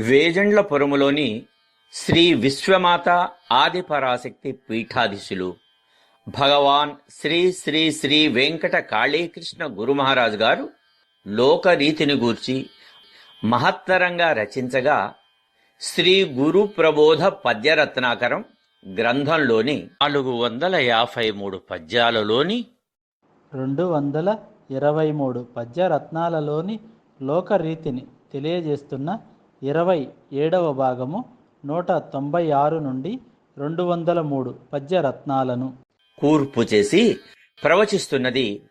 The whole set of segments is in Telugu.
వేజండ్లపురములోని శ్రీ విశ్వమాత ఆదిపరాశక్తి పీఠాధీశులు భగవాన్ శ్రీ శ్రీ శ్రీ వెంకట కాళీకృష్ణ గురు మహారాజు గారు లోకరీతిని గూర్చి మహత్తరంగా రచించగా శ్రీ గురు ప్రబోధ పద్యరత్నాకరం గ్రంథంలోని నాలుగు వందల యాభై మూడు పద్యాలలోని రెండు వందల ఇరవై మూడు పద్యరత్నాలలోని లోకరీతిని తెలియజేస్తున్న ఇరవై ఏడవ భాగము నూట తొంభై ఆరు నుండి రెండు వందల మూడు పద్యరత్నాలను. కూర్పు చేసి ప్రవచిస్తున్నది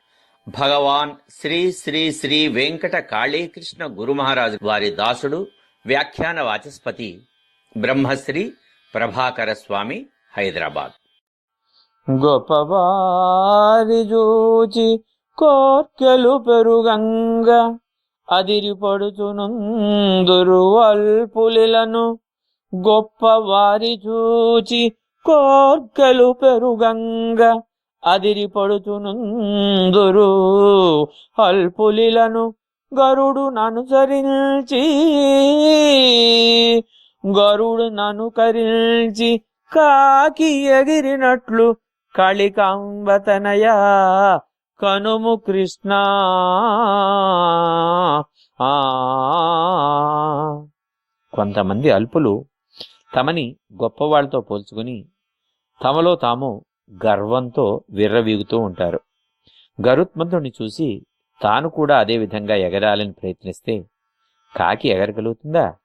భగవాన్ శ్రీ శ్రీ శ్రీ వెంకట కాళీకృష్ణ గురు మహారాజు వారి దాసుడు వ్యాఖ్యాన వాచస్పతి బ్రహ్మశ్రీ ప్రభాకర స్వామి హైదరాబాద్. గొప్పవారి జూచి కోర్కెలు పెరుగంగ అదిరిపడుచునుందురు గొప్ప గొప్పవారి చూచి కోర్కెలు పెరుగంగ అదిరిపడుచునుందురు అల్పులను గరుడు ననుసరించి గరుడు నను కరించి కాకి ఎగిరినట్లు కాళికాంబతనయ కనుము కృష్ణ. ఆ. కొంతమంది అల్పులు తమని గొప్పవాళ్ళతో పోల్చుకుని తమలో తాము గర్వంతో విర్రవీగుతూ ఉంటారు. గరుత్మంతుడిని చూసి తాను కూడా అదే విధంగా ఎగరాలని ప్రయత్నిస్తే కాకి ఎగరగలుగుతుందా?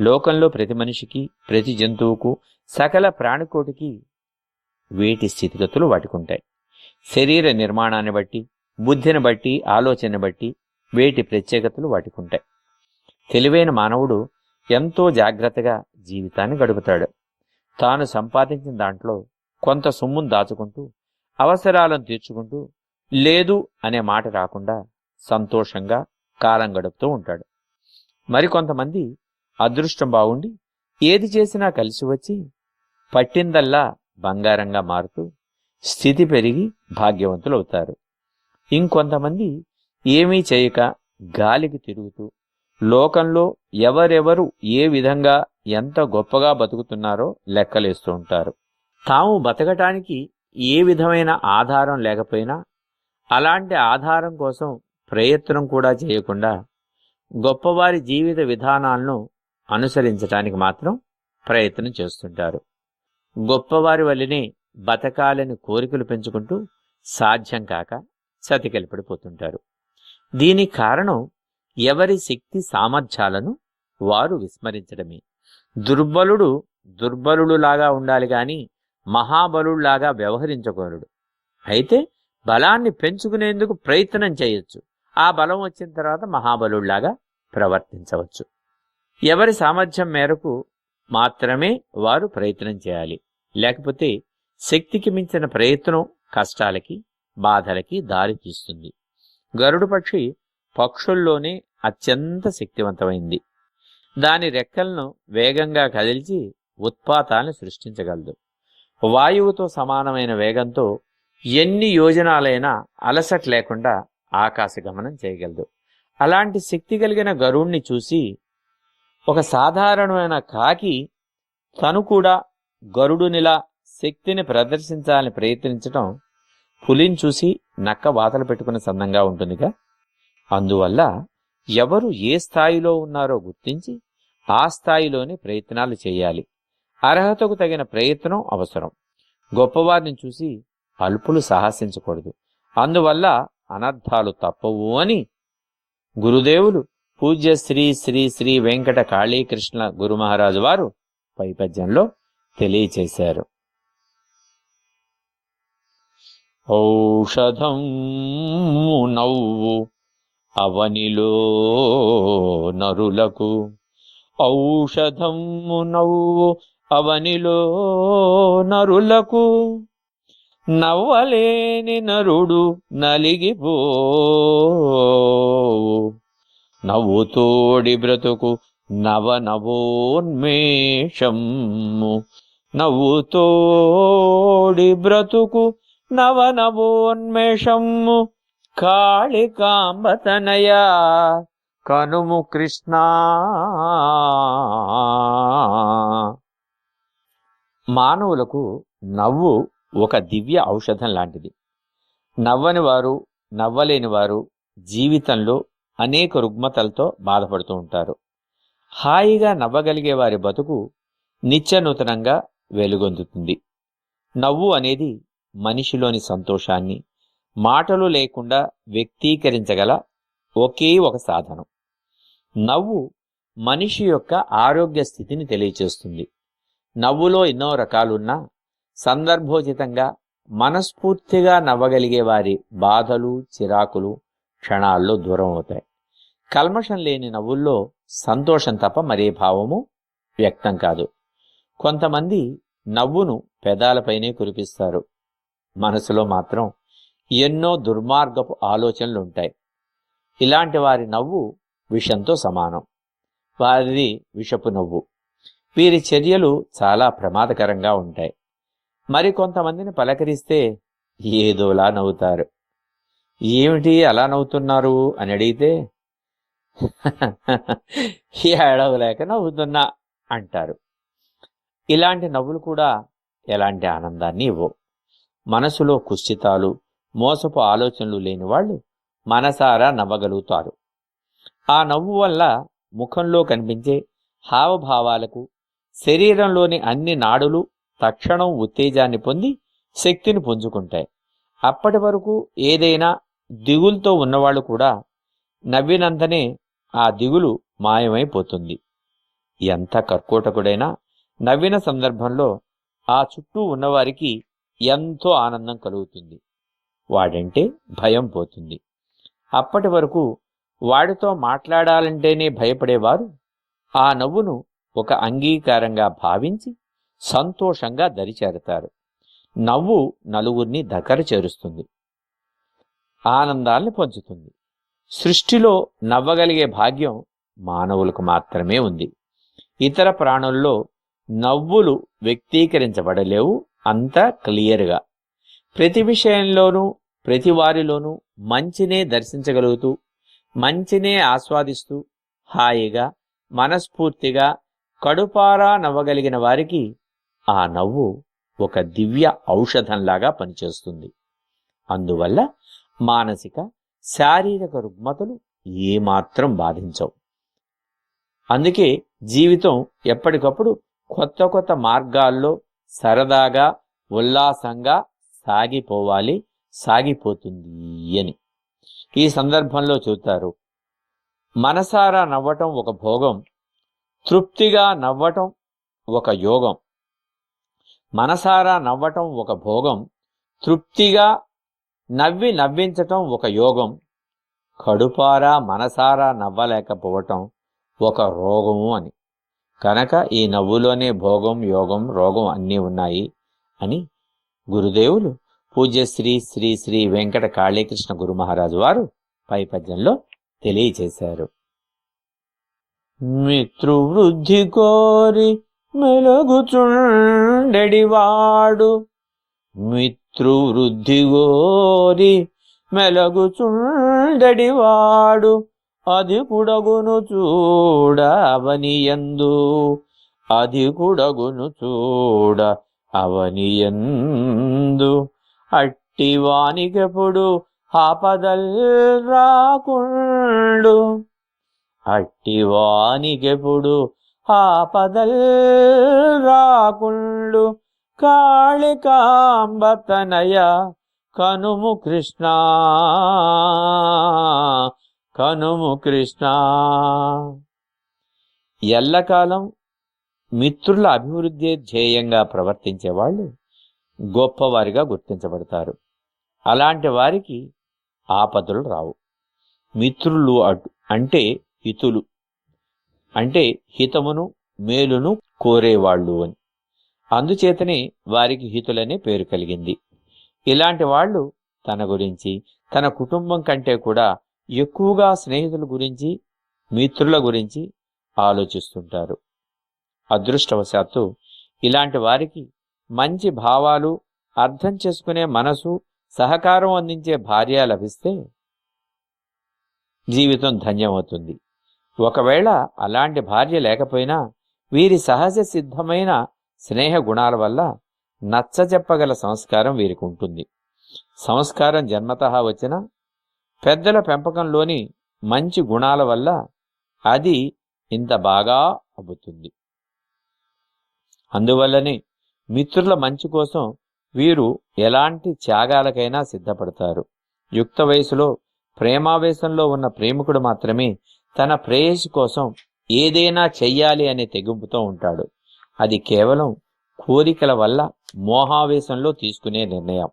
లోకంలో ప్రతి మనిషికి ప్రతి జంతువుకు సకల ప్రాణికోటికి వేటి స్థితిగతులు వాటికుంటాయి. శరీర నిర్మాణాన్ని బట్టి బుద్ధిని బట్టి ఆలోచన బట్టి వేటి ప్రత్యేకతలు వాటికుంటాయి. తెలివైన మానవుడు ఎంతో జాగ్రత్తగా జీవితాన్ని గడుపుతాడు. తాను సంపాదించిన దాంట్లో కొంత సొమ్మును దాచుకుంటూ అవసరాలను తీర్చుకుంటూ లేదు అనే మాట రాకుండా సంతోషంగా కాలం గడుపుతూ ఉంటాడు. మరికొంతమంది అదృష్టం బాగుండి ఏది చేసినా కలిసి వచ్చి పట్టిందల్లా బంగారంగా మారుతూ స్థితి పెరిగి భాగ్యవంతులవుతారు. ఇంకొంతమంది ఏమీ చేయక గాలికి తిరుగుతూ లోకంలో ఎవరెవరు ఏ విధంగా ఎంత గొప్పగా బతుకుతున్నారో లెక్కలేస్తూ ఉంటారు. తాము బతకటానికి ఏ విధమైన ఆధారం లేకపోయినా అలాంటి ఆధారం కోసం ప్రయత్నం కూడా చేయకుండా గొప్పవారి జీవిత విధానాలను అనుసరించటానికి మాత్రం ప్రయత్నం చేస్తుంటారు. గొప్పవారి వల్లనే బతకాలని కోరికలు పెంచుకుంటూ సాధ్యం కాక చతికెలిపడిపోతుంటారు దీనికి కారణం ఎవరి శక్తి సామర్థ్యాలను వారు విస్మరించడమే. దుర్బలుడు దుర్బలుడులాగా ఉండాలి గాని మహాబలుడులాగా వ్యవహరించగలడు అయితే బలాన్ని పెంచుకునేందుకు ప్రయత్నం చేయొచ్చు. ఆ బలం వచ్చిన తర్వాత మహాబలుడిలాగా ప్రవర్తించవచ్చు. ఎవరి సామర్థ్యం మేరకు మాత్రమే వారు ప్రయత్నం చేయాలి. లేకపోతే శక్తికి మించిన ప్రయత్నం కష్టాలకి బాధలకి దారితీస్తుంది గరుడు పక్షి పక్షుల్లోనే అత్యంత శక్తివంతమైంది. దాని రెక్కలను వేగంగా కదిల్చి ఉత్పాతాన్ని సృష్టించగలదు. వాయువుతో సమానమైన వేగంతో ఎన్ని యోజనాలైనా అలసట లేకుండా ఆకాశగమనం చేయగలదు. అలాంటి శక్తి కలిగిన గరుణ్ణి చూసి ఒక సాధారణమైన కాకి తను కూడా గరుడునిలా శక్తిని ప్రదర్శించాలని ప్రయత్నించటం పులిని చూసి నక్క వాతలు పెట్టుకునే సందంగా ఉంటుందిగా. అందువల్ల ఎవరు ఏ స్థాయిలో ఉన్నారో గుర్తించి ఆ స్థాయిలోనే ప్రయత్నాలు చేయాలి. అర్హతకు తగిన ప్రయత్నం అవసరం. గొప్పవారిని చూసి అల్పులు సాహసించకూడదు. అందువల్ల అనర్థాలు తప్పవు అని గురుదేవులు పూజ్య శ్రీ శ్రీ శ్రీ వెంకట కాళీకృష్ణ గురు మహారాజు వారు పైపద్యంలో తెలియచేశారు. ఔషధం నవ్వు అవనిలో నరులకు. ఔషధము నవ్వు అవనిలో నరులకు. నవ్వలేని నరుడు నలిగిపో నవ్వుతోడి బ్రతుకు నవనవోన్మేషము నవ్వుతోడి బ్రతుకు నవనవోన్మేషము కాళికాంబతనయ కనుము కృష్ణ. మానవులకు నవ్వు ఒక దివ్య ఔషధం లాంటిది. నవ్వని వారు నవ్వలేని వారు జీవితంలో అనేక రుగ్మతలతో బాధపడుతూ ఉంటారు. హాయిగా నవ్వగలిగే వారి బతుకు నిత్యనూతనంగా వెలుగొందుతుంది. నవ్వు అనేది మనిషిలోని సంతోషాన్ని మాటలు లేకుండా వ్యక్తీకరించగల ఒకే ఒక సాధనం. నవ్వు మనిషి యొక్క ఆరోగ్య స్థితిని తెలియచేస్తుంది. నవ్వులో ఎన్నో రకాలున్నా సందర్భోచితంగా మనస్ఫూర్తిగా నవ్వగలిగే వారి బాధలు చిరాకులు క్షణాల్లో దూరం అవుతాయి. కల్మషం లేని నవ్వుల్లో సంతోషం తప్ప మరే భావము వ్యక్తం కాదు. కొంతమంది నవ్వును పెదాలపైనే కురిపిస్తారు. మనసులో మాత్రం ఎన్నో దుర్మార్గపు ఆలోచనలు ఉంటాయి. ఇలాంటి వారి నవ్వు విషంతో సమానం. వారిది విషపు నవ్వు. వీరి చర్యలు చాలా ప్రమాదకరంగా ఉంటాయి. మరి కొంతమందిని పలకరిస్తే ఏదోలా నవ్వుతారు. ఏమిటి అలా నవ్వుతున్నారు అని అడిగితే ఏడవలేక నవ్వుతున్నా అంటారు. ఇలాంటి నవ్వులు కూడా ఎలాంటి ఆనందాన్ని ఇవ్వవు. మనసులో కుశ్చితాలు మోసపు ఆలోచనలు లేని వాళ్ళు మనసారా నవ్వగలుగుతారు. ఆ నవ్వు వల్ల ముఖంలో కనిపించే హావభావాలకు శరీరంలోని అన్ని నాడులు తక్షణం ఉత్తేజాన్ని పొంది శక్తిని పుంజుకుంటాయి. అప్పటి వరకు ఏదైనా దిగులతో ఉన్నవాళ్ళు కూడా నవ్వినంతనే ఆ దిగులు మాయమైపోతుంది. ఎంత కర్కోటకుడైనా నవ్విన సందర్భంలో ఆ చుట్టూ ఉన్నవారికి ఎంతో ఆనందం కలుగుతుంది. వాడంటే భయం పోతుంది. అప్పటి వరకు వాడితో మాట్లాడాలంటేనే భయపడేవారు. ఆ నవ్వును ఒక అంగీకారంగా భావించి సంతోషంగా దరిచేరతారు. నవ్వు నలుగురిని దగ్గర చేరుస్తుంది. ఆనందాల్ని పంచుతుంది. సృష్టిలో నవ్వగలిగే భాగ్యం మానవులకు మాత్రమే ఉంది. ఇతర ప్రాణుల్లో నవ్వులు వ్యక్తీకరించబడలేవు. అంత క్లియర్గా. ప్రతి విషయంలోనూ ప్రతి వారిలోనూ మంచినే దర్శించగలుగుతూ మంచినే ఆస్వాదిస్తూ హాయిగా మనస్ఫూర్తిగా కడుపారా నవ్వగలిగిన వారికి ఆ నవ్వు ఒక దివ్య ఔషధంలాగా పనిచేస్తుంది. అందువల్ల మానసిక శారీరక రుగ్మతలు ఏమాత్రం బాధించవు. అందుకే జీవితం ఎప్పటికప్పుడు కొత్త కొత్త మార్గాల్లో సరదాగా ఉల్లాసంగా సాగిపోవాలి సాగిపోతుంది అని. ఈ సందర్భంలో చూస్తారు. మనసారా నవ్వటం ఒక భోగం తృప్తిగా నవ్వటం ఒక యోగం. మనసారా నవ్వటం ఒక భోగం తృప్తిగా నవ్వి నవ్వించటం ఒక యోగం. కడుపారా మనసారా నవ్వలేకపోవటం ఒక రోగము అని. కనుక ఈ నవ్వులోనే భోగం యోగం రోగం అన్నీ ఉన్నాయి అని గురుదేవులు పూజ్య శ్రీ శ్రీ వెంకట కాళీకృష్ణ గురు మహారాజు వారు పై పద్యంలో తెలియచేశారు. మిత్రువృద్ధి కోరి మెలగుచుండెడివాడు మిత్రువృద్ధి కోరి మెలగుచుండెడివాడు అది కుడగును చూడ అవనియందు అది కుడగును చూడ అవనియందు అట్టి వానికెప్పుడు ఆపదల్ రాకుండు. అట్టి వానికెప్పుడు ఆపదల్ రాకుండు. కాళికాంబతనయ కనుము కృష్ణ. కనుము కృష్ణ. ఎల్లకాలం మిత్రుల అభివృద్ధి ధ్యేయంగా ప్రవర్తించే వాళ్ళు గొప్పవారిగా గుర్తించబడతారు. అలాంటి వారికి ఆపదలు రావు. మిత్రులు అటు అంటే హితులు అంటే హితమును మేలును కోరేవాళ్ళు అని. అందుచేతనే వారికి హితులనే పేరు కలిగింది. ఇలాంటి వాళ్ళు తన గురించి తన కుటుంబం కంటే కూడా ఎక్కువగా స్నేహితుల గురించి మిత్రుల గురించి ఆలోచిస్తుంటారు. అదృష్టవశాత్తు ఇలాంటి వారికి మంచి భావాలు అర్థం చేసుకునే మనసు సహకారం అందించే భార్య లభిస్తే జీవితం ధన్యమవుతుంది. ఒకవేళ అలాంటి భార్య లేకపోయినా వీరి సహజ సిద్ధమైన స్నేహ గుణాల వల్ల నచ్చజెప్పగల సంస్కారం వీరికి ఉంటుంది. సంస్కారం జన్మత వచ్చిన పెద్దల పెంపకంలోని మంచి గుణాల వల్ల అది ఇంత బాగా అబ్బుతుంది. అందువల్లనే మిత్రుల మంచి కోసం వీరు ఎలాంటి త్యాగాలకైనా సిద్ధపడతారు. యుక్త వయసులో ప్రేమావేశంలో ఉన్న ప్రేమికుడు మాత్రమే తన ప్రేయసి కోసం ఏదైనా చెయ్యాలి అనే తెగింపుతో ఉంటాడు. అది కేవలం కోరికల వల్ల మోహావేశంలో తీసుకునే నిర్ణయం.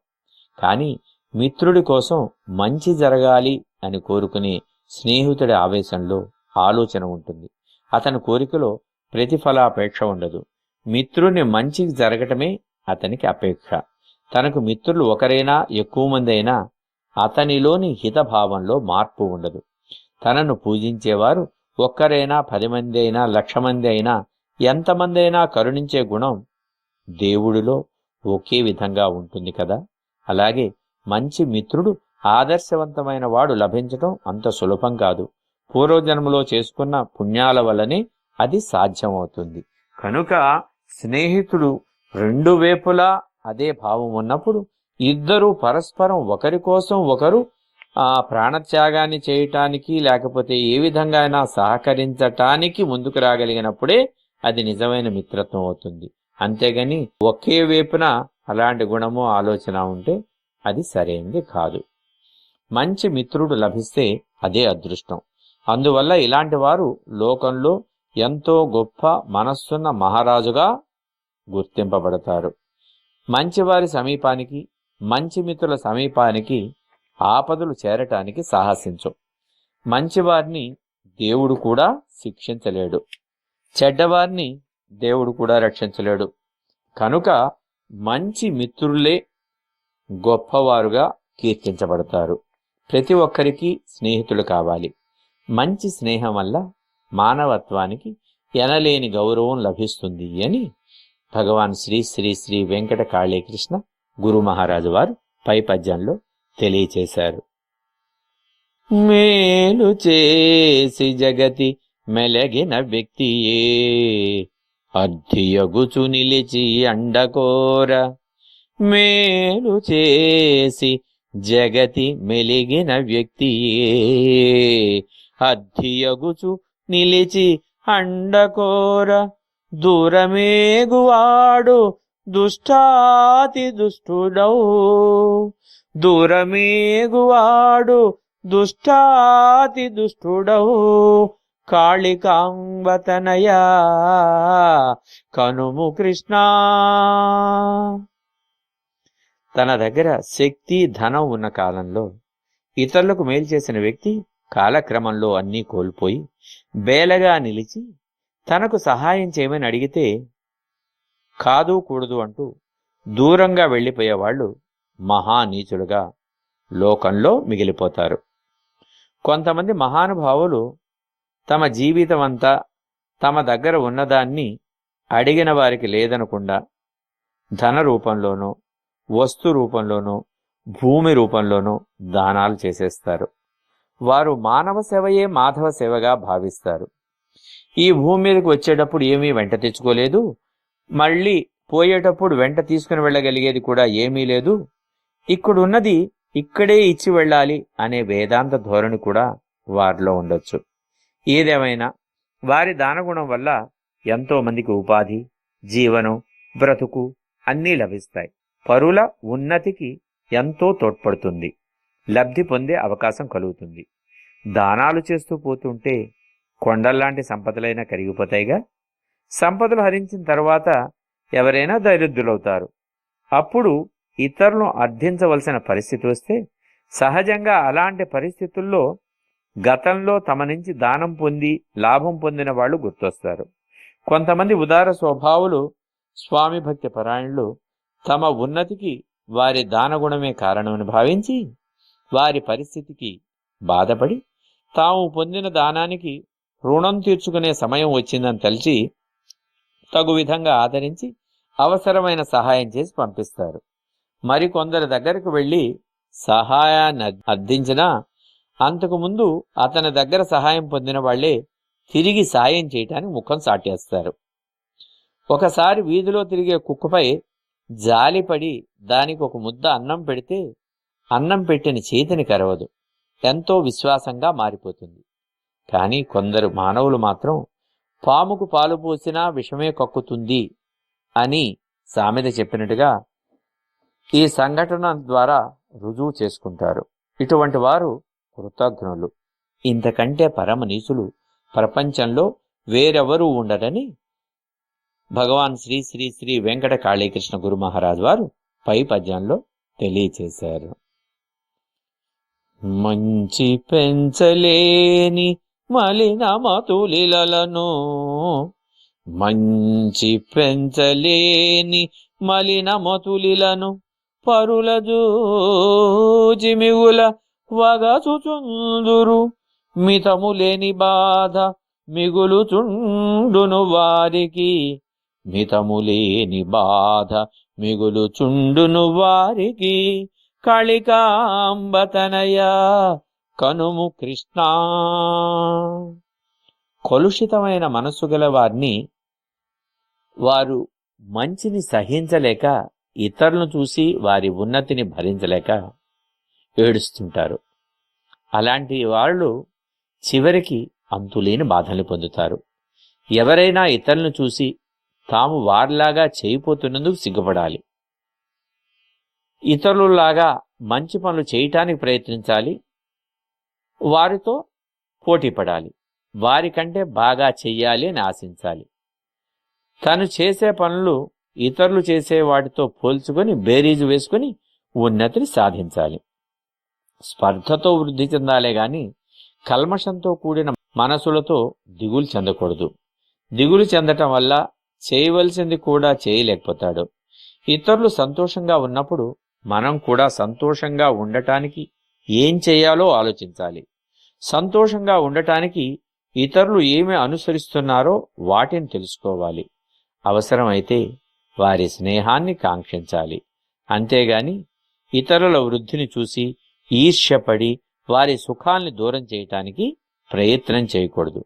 కానీ మిత్రుడి కోసం మంచి జరగాలి అని కోరుకునే స్నేహితుడి ఆవేశంలో ఆలోచన ఉంటుంది. అతని కోరికలో ప్రతిఫలాపేక్ష ఉండదు. మిత్రుని మంచి జరగటమే అతనికి అపేక్ష. తనకు మిత్రులు ఒకరైనా ఎక్కువ మంది అయినా అతనిలోని హితభావంలో మార్పు ఉండదు. తనను పూజించేవారు ఒక్కరైనా పది మంది అయినా లక్ష మంది అయినా ఎంతమంది అయినా కరుణించే గుణం దేవుడిలో ఒకే విధంగా ఉంటుంది కదా? అలాగే మంచి మిత్రుడు ఆదర్శవంతమైన వాడు లభించటం అంత సులభం కాదు. పూర్వజన్మలో చేసుకున్న పుణ్యాల వల్లనే అది సాధ్యమవుతుంది. కనుక స్నేహితుడు రెండు వేపులా అదే భావం ఉన్నప్పుడు ఇద్దరు పరస్పరం ఒకరి కోసం ఒకరు ఆ ప్రాణత్యాగాన్ని చేయటానికి లేకపోతే ఏ విధంగా అయినా సహకరించటానికి ముందుకు రాగలిగినప్పుడే అది నిజమైన మిత్రత్వం అవుతుంది. అంతేగాని ఒకే వైపున అలాంటి గుణము ఆలోచన ఉంటే అది సరైనది కాదు. మంచి మిత్రుడు లభిస్తే అదే అదృష్టం. అందువల్ల ఇలాంటి వారు లోకంలో ఎంతో గొప్ప మనస్సున్న మహారాజుగా గుర్తింపబడతారు. మంచివారి సమీపానికి మంచి మిత్రుల సమీపానికి ఆపదలు చేరటానికి సాహసించు. మంచివారిని దేవుడు కూడా శిక్షించలేడు. చెడ్డవారిని దేవుడు కూడా రక్షించలేడు. కనుక మంచి మిత్రులే గొప్పవారుగా కీర్తించబడతారు. ప్రతి ఒక్కరికి స్నేహితులు కావాలి. మంచి స్నేహం వల్ల మానవత్వానికి ఎనలేని గౌరవం లభిస్తుంది అని భగవాన్ శ్రీ శ్రీ శ్రీ వెంకట కాళీకృష్ణ గురు మహారాజు వారు పై పద్యంలో తెలియచేశారు. మేలు చేసి జగతి మెలగిన వ్యక్తియే. అర్ధియగుచు నిలిచి అండకోర మేలు చేసి జగతి మెలిగిన వ్యక్తియే అర్థియగుచు నిలిచి అండకోర దూరమేగువాడు దుష్టాతి దుష్టుడౌ దూరమేగువాడు దుష్టాతి దుష్టుడౌ కాళికాంబతనయా కనుము కృష్ణా. తన దగ్గర శక్తి ధనం ఉన్న కాలంలో ఇతరులకు మేలు చేసిన వ్యక్తి కాలక్రమంలో అన్నీ కోల్పోయి బేలగా నిలిచి తనకు సహాయం చేయమని అడిగితే కాదు కూడదు అంటూ దూరంగా వెళ్ళిపోయేవాళ్ళు మహానీచులుగా లోకంలో మిగిలిపోతారు. కొంతమంది మహానుభావులు తమ జీవితం అంతా తమ దగ్గర ఉన్నదాన్ని అడిగిన వారికి లేదనకుండా ధన రూపంలోనో వస్తు రూపంలోనూ భూమి రూపంలోనూ దానాలు చేసేస్తారు. వారు మానవ సేవయే మాధవ సేవగా భావిస్తారు. ఈ భూమి మీదకి వచ్చేటప్పుడు ఏమీ వెంట తెచ్చుకోలేదు. మళ్ళీ పోయేటప్పుడు వెంట తీసుకుని వెళ్ళగలిగేది కూడా ఏమీ లేదు. ఇక్కడున్నది ఇక్కడే ఇచ్చి వెళ్ళాలి అనే వేదాంత ధోరణి కూడా వారిలో ఉండొచ్చు. ఏదేమైనా వారి దానగుణం వల్ల ఎంతో మందికి ఉపాధి జీవనం బ్రతుకు అన్నీ లభిస్తాయి. పరుల ఉన్నతికి ఎంతో తోడ్పడుతుంది. లబ్ధి పొందే అవకాశం కలుగుతుంది. దానాలు చేస్తూ పోతుంటే కొండల్లాంటి సంపదలైనా కరిగిపోతాయిగా? సంపదలు హరించిన తర్వాత ఎవరైనా దరిద్రులవుతారు. అప్పుడు ఇతరులను అర్థించవలసిన పరిస్థితి వస్తే సహజంగా అలాంటి పరిస్థితుల్లో గతంలో తమ నుంచి దానం పొంది లాభం పొందిన వాళ్ళు గుర్తొస్తారు. కొంతమంది ఉదార స్వభావులు స్వామి భక్తి పరాయణులు తమ ఉన్నతికి వారి దానగుణమే కారణమని భావించి వారి పరిస్థితికి బాధపడి తాము పొందిన దానానికి రుణం తీర్చుకునే సమయం వచ్చిందని తలిచి తగు విధంగా ఆదరించి అవసరమైన సహాయం చేసి పంపిస్తారు. మరికొందరి దగ్గరకు వెళ్ళి సహాయాన్ని అర్థించినా అంతకుముందు అతని దగ్గర సహాయం పొందిన వాళ్ళే తిరిగి సాయం చేయటానికి ముఖం సాటేస్తారు. ఒకసారి వీధిలో తిరిగే కుక్కపై జాలిపడి దానికి ఒక ముద్ద అన్నం పెడితే అన్నం పెట్టిన చేతిని కరవదు. ఎంతో విశ్వాసంగా మారిపోతుంది. కానీ కొందరు మానవులు మాత్రం పాముకు పాలు పోసినా విషమే కక్కుతుంది అని సామెత చెప్పినట్టుగా ఈ సంఘటన ద్వారా రుజువు చేసుకుంటారు. ఇటువంటి వారు కృతజ్ఞులు. ఇంతకంటే పరమ నీచులు ప్రపంచంలో వేరెవరూ ఉండరని భగవాన్ శ్రీ శ్రీ శ్రీ వెంకట కాళీకృష్ణ గురు మహారాజ్ వారు పై పద్యంలో తెలియచేశారు. మంచి పెంచలేని మలిన మతులిలను మంచి పెంచలేని మలిన మతులిలను పరుల జూజిమిగుల వగచుచుందురు. మితము లేని బాధ మిగులుచుండును వారికి. మితము లేని బాధ మిగులుచుండును వారికి. కళికాంబతనయ కనుము కృష్ణ. కలుషితమైన మనస్సు గల వారిని వారు మంచిని సహించలేక ఇతరులను చూసి వారి ఉన్నతిని భరించలేక ఏడుస్తుంటారు. అలాంటి వాళ్ళు చివరికి అంతులేని బాధల్ని పొందుతారు. ఎవరైనా ఇతరులను చూసి తాము వారిలాగా చేయిపోతున్నందుకు సిగ్గుపడాలి. ఇతరులలాగా మంచి పనులు చేయటానికి ప్రయత్నించాలి. వారితో పోటీ పడాలి వారికంటే బాగా చెయ్యాలి అని ఆశించాలి. తను చేసే పనులు ఇతరులు చేసే వాటితో పోల్చుకొని బేరీజు వేసుకొని ఉన్నతిని సాధించాలి. స్పర్ధతో వృద్ధి చెందాలే గాని కల్మషంతో కూడిన మనసులతో దిగులు చెందకూడదు. దిగులు చెందటం వల్ల చేయవలసింది కూడా చేయలేకపోతాడు. ఇతరులు సంతోషంగా ఉన్నప్పుడు మనం కూడా సంతోషంగా ఉండటానికి ఏం చేయాలో ఆలోచించాలి. సంతోషంగా ఉండటానికి ఇతరులు ఏమి అనుసరిస్తున్నారో వాటిని తెలుసుకోవాలి. అవసరమైతే వారి స్నేహాన్ని కాంక్షించాలి. అంతేగాని ఇతరుల వృద్ధిని చూసి ఈర్ష్యపడి వారి సుఖాల్ని దూరం చేయటానికి ప్రయత్నం చేయకూడదు.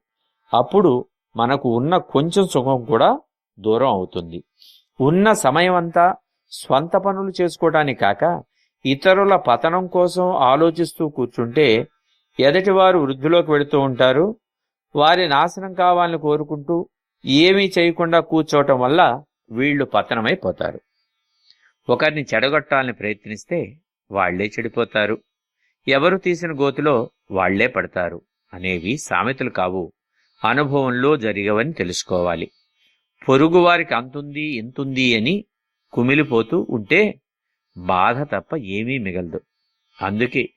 అప్పుడు మనకు ఉన్న కొంచెం సుఖం కూడా దూరం అవుతుంది. ఉన్న సమయమంతా స్వంత పనులు చేసుకోవటానికి కాక ఇతరుల పతనం కోసం ఆలోచిస్తూ కూర్చుంటే ఎదటివారు వృద్ధిలోకి వెళుతూ ఉంటారు. వారి నాశనం కావాలని కోరుకుంటూ ఏమీ చేయకుండా కూర్చోవటం వల్ల వీళ్ళు పతనమైపోతారు. ఒకరిని చెడగొట్టాలని ప్రయత్నిస్తే వాళ్ళే చెడిపోతారు. ఎవరు తీసిన గోతిలో వాళ్ళే పడతారు అనేవి సామెతలు కావు. అనుభవంలో జరిగవని తెలుసుకోవాలి. పొరుగువారికి అంతుంది ఇంతుంది అని కుమిలిపోతూ ఉంటే బాధ తప్ప ఏమీ మిగలదు. అందుకే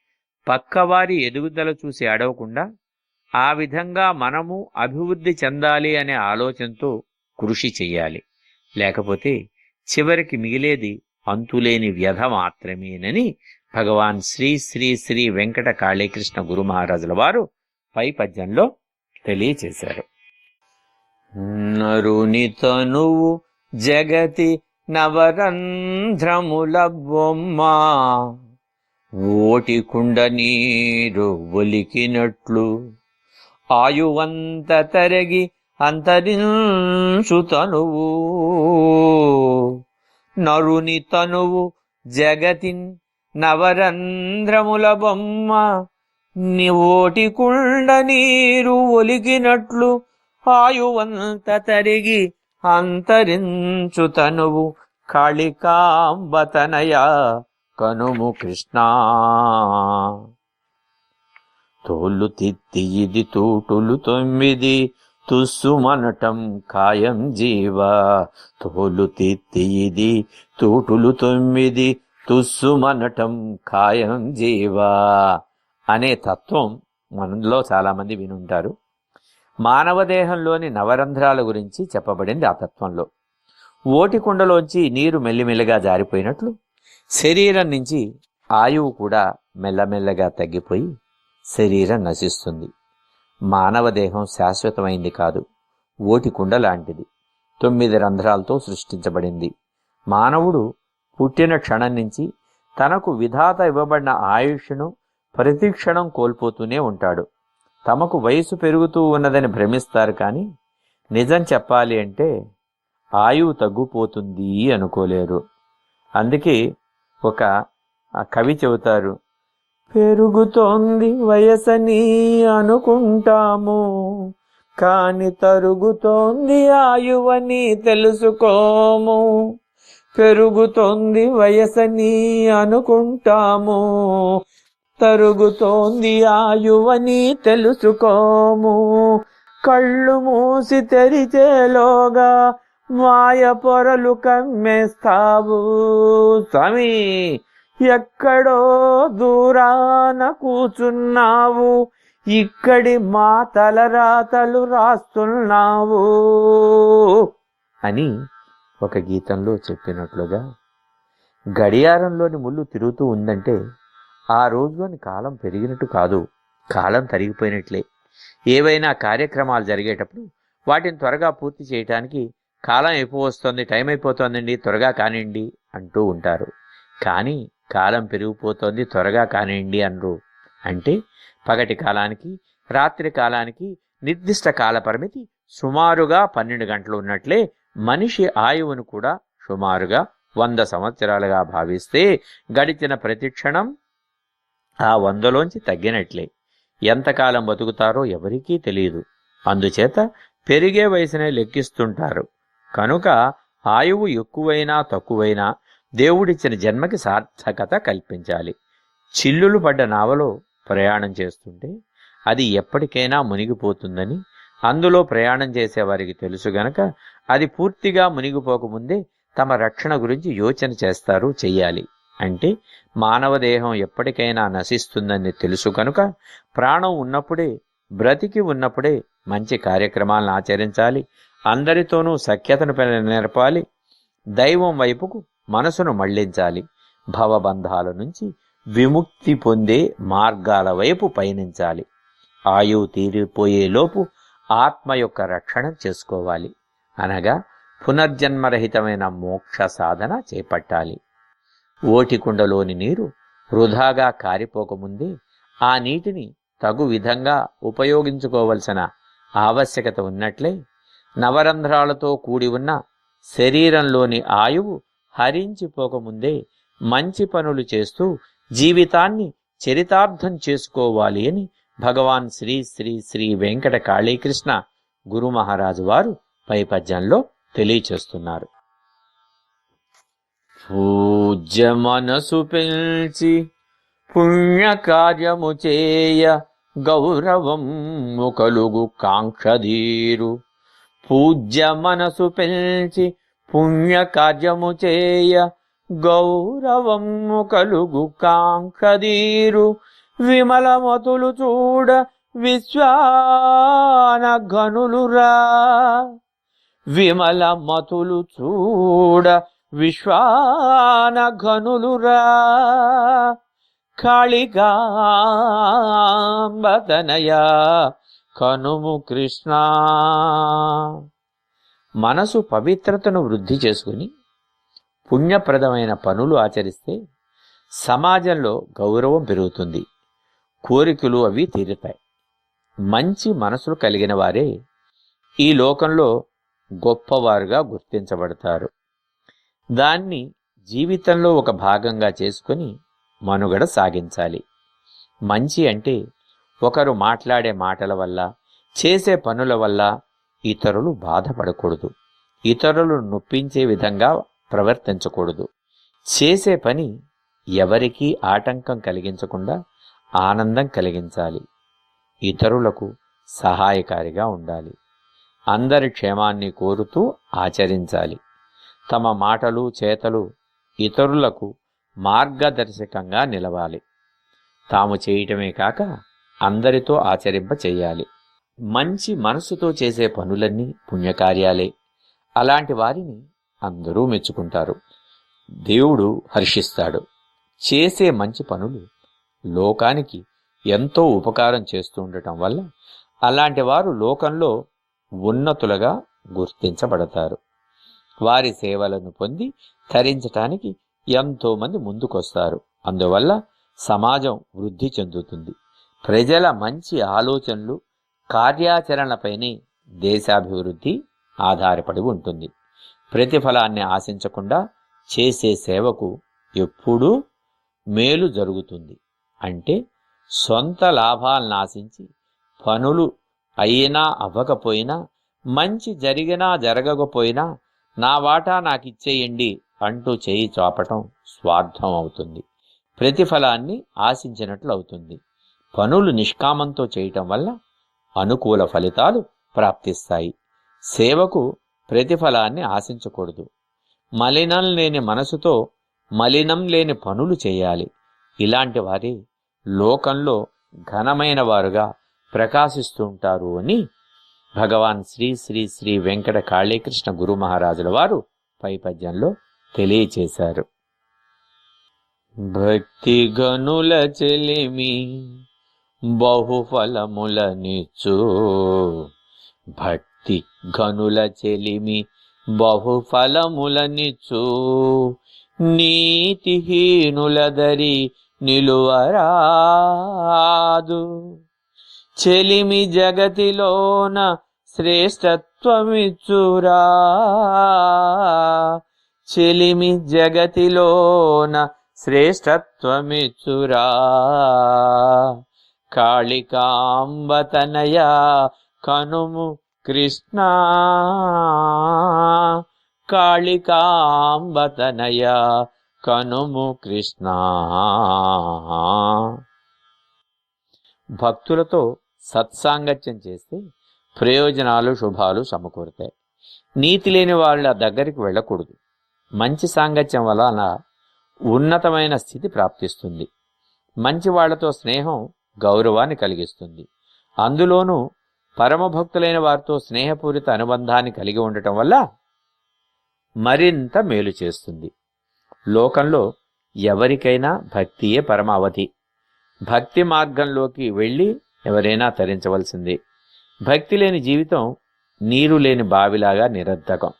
పక్కవారి ఎదుగుదల చూసి అడవకుండా ఆ విధంగా మనము అభివృద్ధి చెందాలి అనే ఆలోచనతో కృషి చెయ్యాలి. లేకపోతే చివరికి మిగిలేది అంతులేని వ్యధ మాత్రమేనని భగవాన్ శ్రీ శ్రీ శ్రీ వెంకట కాళీకృష్ణ గురు మహారాజుల వారు పై పద్యంలో తెలియచేశారు. నరుని తనువు జగతి నవరంధ్రముల బొమ్మ ఓటి కుండ నీరు ఒలికినట్లు ఆయువంత తరగి అంతరించు తనువు. నరుని తనువు జగతిన్ నవరంధ్రముల బొమ్మ నీ ఓటి కుండ నీరు ఒలికినట్లు ఆయువంత తరిగి అంతరించు తనువు కాళికాంబతనయ కనుము కృష్ణా. తోలు తిత్తి ఇది తూటులు తొమ్మిది తుస్సుమనటం ఖాయం జీవ. తోలు తిత్తి ఇది తూటులు తొమ్మిది తుస్సుమనటం ఖాయం జీవ. అనే తత్వం మనలో చాలామంది వినుంటారు. మానవ దేహంలోని నవరంధ్రాల గురించి చెప్పబడింది ఆ తత్వంలో. ఓటి కుండలోంచి నీరు మెల్లిమెల్లిగా జారిపోయినట్లు శరీరం నుంచి ఆయువు కూడా మెల్లమెల్లగా తగ్గిపోయి శరీరం నశిస్తుంది. మానవ దేహం శాశ్వతమైంది కాదు ఓటి కుండ లాంటిది. తొమ్మిది రంధ్రాలతో సృష్టించబడింది. మానవుడు పుట్టిన క్షణం నుంచి తనకు విధాత ఇవ్వబడిన ఆయుష్ను ప్రతి క్షణం కోల్పోతూనే ఉంటాడు. తమకు వయసు పెరుగుతూ ఉన్నదని భ్రమిస్తారు కానీ నిజం చెప్పాలి అంటే ఆయువు తగ్గిపోతుంది అనుకోలేరు. అందుకే ఒక కవి చెబుతారు పెరుగుతోంది వయసని అనుకుంటాము కాని తరుగుతోంది ఆయువని తెలుసుకోము. పెరుగుతోంది వయసని అనుకుంటాము తరుగుతోంది ఆయువని తెలుసుకోము. కళ్ళు మూసి తెరిచేలోగా మాయ పొరలు కమ్మేస్తావు. స్వామి ఎక్కడో దూరాన కూచున్నావు. ఇక్కడి మా తలరాతలు రాస్తున్నావు అని ఒక గీతంలో చెప్పినట్లుగా గడియారంలోని ముళ్ళు తిరుగుతూ ఉందంటే ఆ రోజులోని కాలం పెరిగినట్టు కాదు. కాలం తరిగిపోయినట్లే. ఏవైనా కార్యక్రమాలు జరిగేటప్పుడు వాటిని త్వరగా పూర్తి చేయటానికి కాలం ఎక్కువ వస్తుంది టైం అయిపోతుందండి త్వరగా కానివ్వండి అంటూ ఉంటారు. కానీ కాలం పెరిగిపోతోంది త్వరగా కానివ్వండి అనరు. అంటే పగటి కాలానికి రాత్రి కాలానికి నిర్దిష్ట కాల పరిమితి సుమారుగా పన్నెండు గంటలు ఉన్నట్లే మనిషి ఆయువును కూడా సుమారుగా వంద సంవత్సరాలుగా భావిస్తే గడిచిన ప్రతి క్షణం ఆ వందలోంచి తగ్గినట్లే. ఎంతకాలం బతుకుతారో ఎవరికీ తెలియదు. అందుచేత పెరిగే వయసునే లెక్కిస్తుంటారు. కనుక ఆయువు ఎక్కువైనా తక్కువైనా దేవుడిచ్చిన జన్మకి సార్థకత కల్పించాలి. చిల్లులు పడ్డ నావలో ప్రయాణం చేస్తుంటే అది ఎప్పటికైనా మునిగిపోతుందని అందులో ప్రయాణం చేసేవారికి తెలుసు గనక అది పూర్తిగా మునిగిపోకముందే తమ రక్షణ గురించి యోచన చేస్తారు చెయ్యాలి. అంటే మానవ దేహం ఎప్పటికైనా నశిస్తుందని తెలుసు కనుక ప్రాణం ఉన్నప్పుడే బ్రతికి ఉన్నప్పుడే మంచి కార్యక్రమాలను ఆచరించాలి. అందరితోనూ సఖ్యతను నేర్పాలి. దైవం వైపుకు మనసును మళ్ళించాలి. భవబంధాల నుంచి విముక్తి పొందే మార్గాల వైపు పయనించాలి. ఆయువు తీరిపోయేలోపు ఆత్మ యొక్క రక్షణ చేసుకోవాలి. అనగా పునర్జన్మరహితమైన మోక్ష సాధన చేపట్టాలి. ఓటికుండలోని నీరు వృధాగా కారిపోకముందే ఆ నీటిని తగు విధంగా ఉపయోగించుకోవలసిన ఆవశ్యకత ఉన్నట్లే నవరంధ్రాలతో కూడి ఉన్న శరీరంలోని ఆయువు హరించిపోకముందే మంచి పనులు చేస్తూ జీవితాన్ని చరితార్థం చేసుకోవాలి అని భగవాన్ శ్రీ శ్రీ శ్రీ వెంకట కాళీకృష్ణ గురు మహారాజు వారు పై పద్యంలో తెలియచేస్తున్నారు. పూజ్య మనసు పెంచి పుణ్యకార్యము చేయ గౌరవం కలుగు కాంక్షధీరు. పూజ్య మనసు పెంచి పుణ్యకార్యము చేయ గౌరవం కలుగు కాంక్షధీరు. విమలమతులు చూడ విశ్వాన ఘనులురా. విమల మతులు చూడ విశ్వాన కాళిగాంబదనయా కనుము కృష్ణ. మనసు పవిత్రతను వృద్ధి చేసుకుని పుణ్యప్రదమైన పనులు ఆచరిస్తే సమాజంలో గౌరవం పెరుగుతుంది. కోరికలు అవి తీరుతాయి. మంచి మనసులు కలిగిన వారే ఈ లోకంలో గొప్పవారుగా గుర్తించబడతారు. దాన్ని జీవితంలో ఒక భాగంగా చేసుకొని మనుగడ సాగించాలి. మంచి అంటే ఒకరు మాట్లాడే మాటల వల్ల చేసే పనుల వల్ల ఇతరులు బాధపడకూడదు. ఇతరులు నొప్పించే విధంగా ప్రవర్తించకూడదు. చేసే పని ఎవరికీ ఆటంకం కలిగించకుండా ఆనందం కలిగించాలి. ఇతరులకు సహాయకారిగా ఉండాలి. అందరి క్షేమాన్ని కోరుతూ ఆచరించాలి. తమ మాటలు చేతలు ఇతరులకు మార్గదర్శకంగా నిలవాలి. తాము చేయటమే కాక అందరితో ఆచరింప చేయాలి మంచి మనసుతో చేసే పనులన్నీ పుణ్యకార్యాలే. అలాంటి వారిని అందరూ మెచ్చుకుంటారు. దేవుడు హర్షిస్తాడు. చేసే మంచి పనులు లోకానికి ఎంతో ఉపకారం చేస్తూ ఉండటం వల్ల అలాంటి వారు లోకంలో ఉన్నతులుగా గుర్తించబడతారు. వారి సేవలను పొంది తరించటానికి ఎంతోమంది ముందుకొస్తారు. అందువల్ల సమాజం వృద్ధి చెందుతుంది. ప్రజల మంచి ఆలోచనలు కార్యాచరణపైనే దేశాభివృద్ధి ఆధారపడి ఉంటుంది. ప్రతిఫలాన్ని ఆశించకుండా చేసే సేవకు ఎప్పుడూ మేలు జరుగుతుంది. అంటే సొంత లాభాలను ఆశించి పనులు అయినా అవ్వకపోయినా మంచి జరిగినా జరగకపోయినా నా వాటా నాకు ఇచ్చేయండి అంటూ చేయి చాపటం స్వార్థం అవుతుంది ప్రతిఫలాన్ని ఆశించినట్లు అవుతుంది పనులు నిష్కామంతో చేయటం వల్ల అనుకూల ఫలితాలు ప్రాప్తిస్తాయి. సేవకు ప్రతిఫలాన్ని ఆశించకూడదు. మలినం లేని మనసుతో మలినం లేని పనులు చేయాలి. ఇలాంటి వారి లోకంలో ఘనమైన వారుగా ప్రకాశిస్తుంటారు అని భగవాన్ శ్రీ శ్రీ శ్రీ వెంకట కాళీకృష్ణ గురు మహారాజుల వారు పై పద్యంలో తెలియచేశారు. భక్తి గనుల చెలిమి బహుఫలములనిచ్చు. భక్తి గనుల చెలిమి బహుఫలములనిచ్చు. నీతిహీనులదరి నిలువరాదు. చెలిమి జగతిలోన శ్రేష్టత్వమిచ్చురా. చెలిమి జగతిలోన శ్రేష్టత్వమిచ్చురా. కాళికాంబతనయ కనుము కృష్ణ. కాళికాంబతనయ కనుము కృష్ణ. భక్తులతో సత్సాంగత్యం చేస్తే ప్రయోజనాలు శుభాలు సమకూరుతాయి. నీతి లేని వాళ్ళ దగ్గరికి వెళ్ళకూడదు. మంచి సాంగత్యం వలన ఉన్నతమైన స్థితి ప్రాప్తిస్తుంది. మంచి వాళ్ళతో స్నేహం గౌరవాన్ని కలిగిస్తుంది. అందులోనూ పరమభక్తులైన వారితో స్నేహపూరిత అనుబంధాన్ని కలిగి ఉండటం వల్ల మరింత మేలు చేస్తుంది. లోకంలో ఎవరికైనా భక్తియే పరమావధి. భక్తి మార్గంలోకి వెళ్ళి ఎవరైనా తరించవలసిందే. భక్తి లేని జీవితం నీరు లేని బావిలాగా నిరర్ధకం.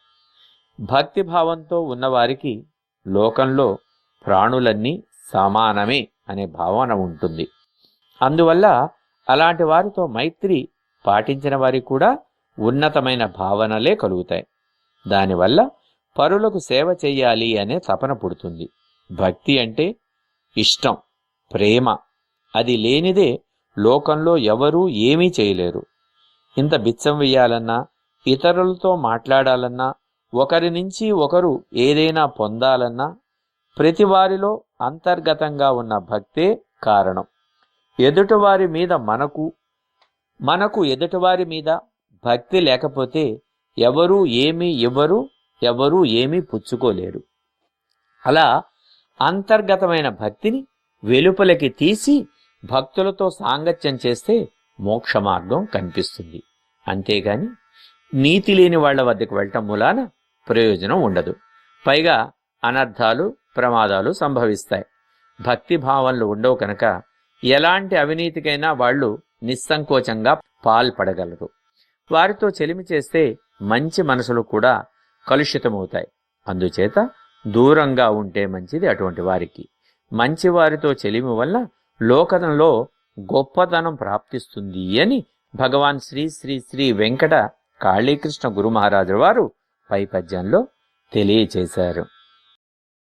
భక్తి భావంతో ఉన్నవారికి లోకంలో ప్రాణులన్నీ సమానమే అనే భావన ఉంటుంది. అందువల్ల అలాంటి వారితో మైత్రి పాటించిన వారికి కూడా ఉన్నతమైన భావనలే కలుగుతాయి. దానివల్ల పరులకు సేవ చేయాలి అనే తపన పుడుతుంది. భక్తి అంటే ఇష్టం ప్రేమ. అది లేనిదే లోకంలో ఎవరూ ఏమీ చేయలేరు. ఇంత బిచ్చం వెయ్యాలన్నా ఇతరులతో మాట్లాడాలన్నా ఒకరి నుంచి ఒకరు ఏదైనా పొందాలన్నా ప్రతి వారిలో అంతర్గతంగా ఉన్న భక్తే కారణం. ఎదుటివారి మీద మనకు మనకు ఎదుటివారి మీద భక్తి లేకపోతే ఎవరూ ఏమీ ఇవ్వరు ఎవరూ ఏమీ పుచ్చుకోలేరు. అలా అంతర్గతమైన భక్తిని వెలుపలికి తీసి భక్తులతో సాంగత్యం చేస్తే మోక్ష మార్గం కనిపిస్తుంది. అంతేగాని నీతి లేని వాళ్ళ వద్దకు వెళ్ళటం మూలాన ప్రయోజనం ఉండదు. పైగా అనర్థాలు ప్రమాదాలు సంభవిస్తాయి. భక్తి భావనలు ఉండవు కనుక ఎలాంటి అవినీతికైనా వాళ్ళు నిస్సంకోచంగా పాల్పడగలరు. వారితో చెలిమి చేస్తే మంచి మనసులు కూడా కలుషితమవుతాయి. అందుచేత దూరంగా ఉంటే మంచిది అటువంటి వారికి. మంచి వారితో చెలిమి వల్ల లోకంలో గొప్పతనం ప్రాప్తిస్తుంది అని భగవాన్ శ్రీ శ్రీ శ్రీ వెంకట కాళీకృష్ణ గురు మహారాజు వారు పై పద్యంలో తెలియచేశారు.